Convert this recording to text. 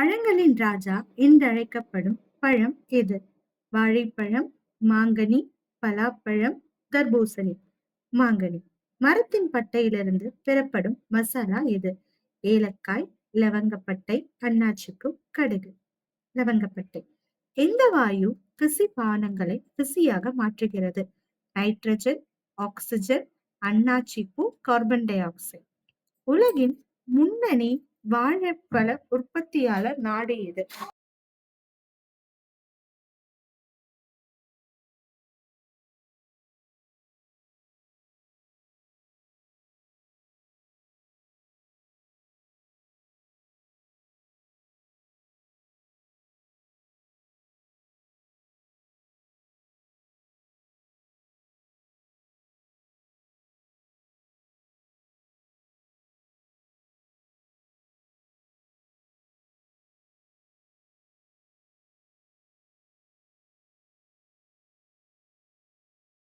பழங்களின் ராஜா என்றழைக்கப்படும் பழம் எது? வாழைப்பழம் மாங்கனி பலாப்பழம் தர்பூசணி. மாங்கனி. மரத்தின் பட்டையிலிருந்து பெறப்படும் மசாலா எது? ஏலக்காய் லவங்கப்பட்டை அன்னாச்சிப்பூ கடுகு. லவங்கப்பட்டை. எந்த வாயு பிசி பானங்களை பிசியாக மாற்றுகிறது? நைட்ரஜன் ஆக்சிஜன் அன்னாச்சிப்பூ கார்பன் டை ஆக்சைடு. உலகின் முன்னணி வாழைப்பழ உற்பத்தியாளர் நாடு எது?